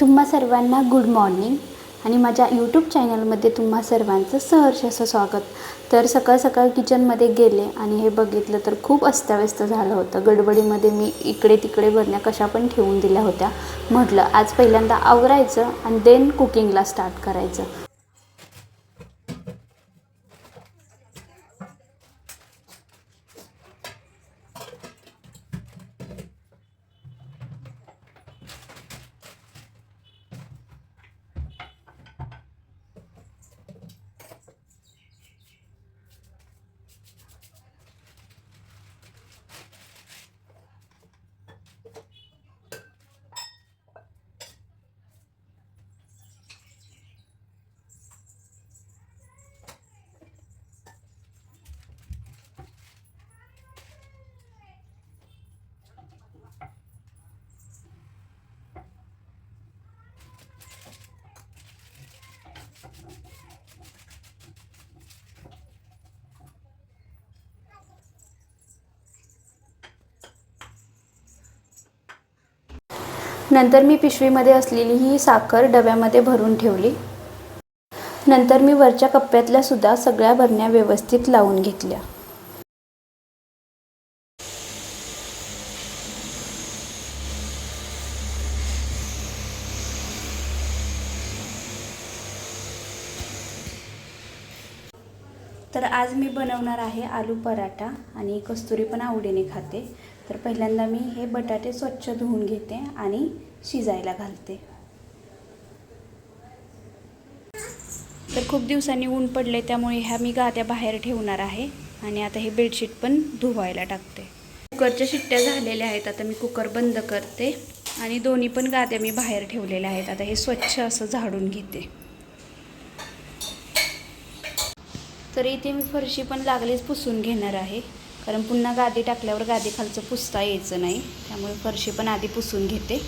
तुम्हा सर्वांना good morning आणि माझ्या यूट्यूब चॅनलमध्ये तुम्हा सर्वांचं सहर्ष असं स्वागत. तर सकाळ सकाळ किचनमध्ये गेले आणि हे बघितलं तर खूप अस्ताव्यस्त झालं होतं. गडबडीमध्ये मी इकडे तिकडे भरण्या कशा पण ठेवून दिल्या होत्या. म्हटलं आज पहिल्यांदा आवरायचं आणि देन कुकिंगला स्टार्ट करायचं. नंतर मी पिशवीमध्ये असलेली ही साखर डब्यामध्ये भरून ठेवली. नंतर मी वरच्या कप्प्यातल्या सुद्धा सगळ्या भरण्या व्यवस्थित लावून घेतल्या. तर आज मी बनवणार आहे आलू पराठा आणि कस्तुरी पण आवडीने खाते. तर पहिल्यांदा मी हे बटाटे स्वच्छ धुवून घेते आणि शिजायला घालते. तर खूप दिवसांनी ऊन पडले त्यामुळे ह्या मी गाद्या बाहेर ठेवणार आहे आणि आता हे बेडशीट पण धुवायला टाकते. कुकरच्या शिट्ट्या झालेल्या आहेत आता मी कुकर बंद करते आणि दोन्ही पण गाद्या मी बाहेर ठेवलेल्या आहेत. आता हे स्वच्छ असं झाडून घेते. तर इथे मी फरशी पण लागलीच पुसून घेणार आहे. कारण पुन्हा गादी टाकल्यावर गादी खालचं पुसता यायचं नाही. त्यामुळे फरशी पण आधी पुसून घेते.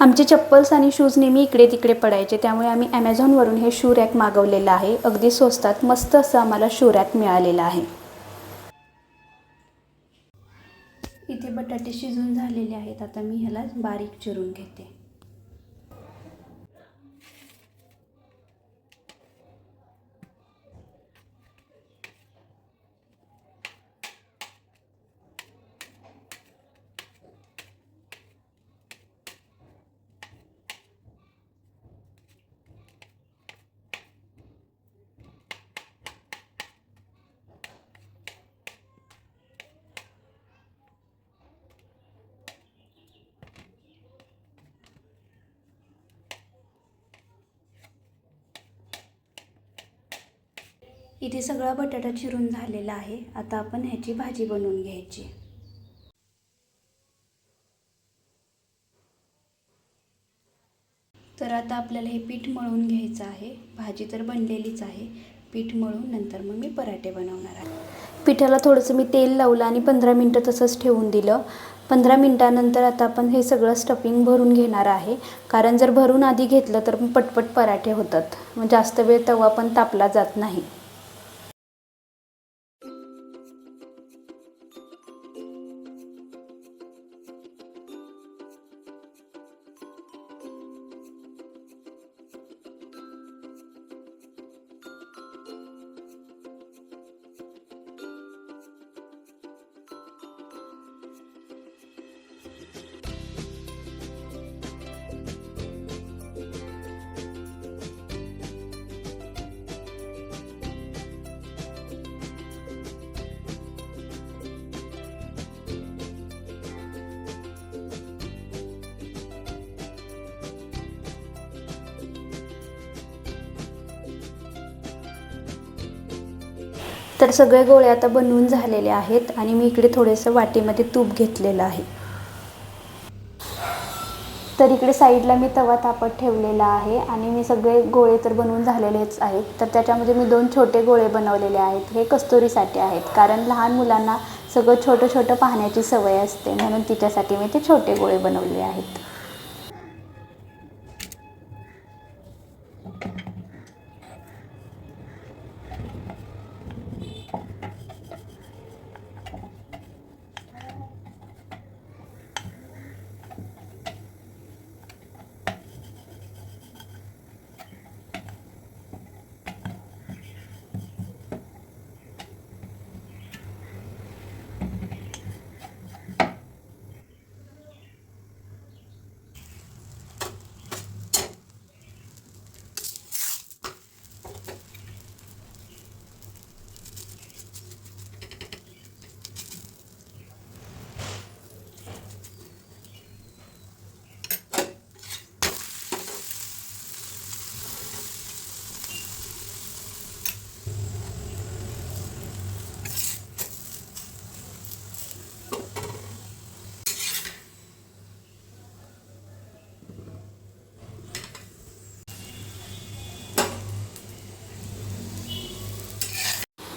आमचे चप्पल्स आणि शूज नेहमी इकडे तिकडे पडायचे. त्यामुळे आम्ही ॲमेझॉनवरून हे शू रॅक मागवलेलं आहे. अगदी स्वस्तात मस्त असं आम्हाला शू रॅक मिळालेलं आहे. इथे बटाटे शिजून झालेले आहेत. आता मी ह्याला बारीक चिरून घेते. इथे सगळा बटाटा चिरून झालेला आहे. आता आपण ह्याची भाजी बनवून घ्यायची. तर आता आपल्याला हे पीठ मळून घ्यायचं आहे. भाजी तर बनलेलीच आहे. पीठ मळून नंतर मग मी पराठे बनवणार आहे. पिठाला थोडंसं मी तेल लावलं आणि पंधरा मिनटं तसंच ठेवून दिलं. पंधरा मिनटानंतर आता आपण हे सगळं स्टफिंग भरून घेणार आहे. कारण जर भरून आधी घेतलं तर पटपट पराठे होतात. मग जास्त वेळ तवा पण तापला जात नाही. तर सगळे गोळे आता बनवून झालेले आहेत आणि मी इकडे थोडंसं वाटीमध्ये तूप घेतलेलं आहे. तर इकडे साईडला मी तवा तापत ठेवलेला आहे आणि मी सगळे गोळे तर बनवून झालेलेच आहेत. तर त्याच्यामध्ये मी दोन छोटे गोळे बनवलेले आहेत. हे कस्तुरीसाठी आहेत. कारण लहान मुलांना सगळं छोटं छोटं पाहण्याची सवय असते. म्हणून तिच्यासाठी मी ते छोटे गोळे बनवले आहेत.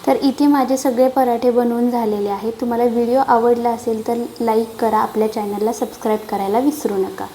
तर इथे माझे सगळे पराठे बनवून झालेले आहेत. तुम्हाला व्हिडिओ आवडला असेल तर लाईक करा. आपल्या चॅनलला सबस्क्राईब करायला विसरू नका.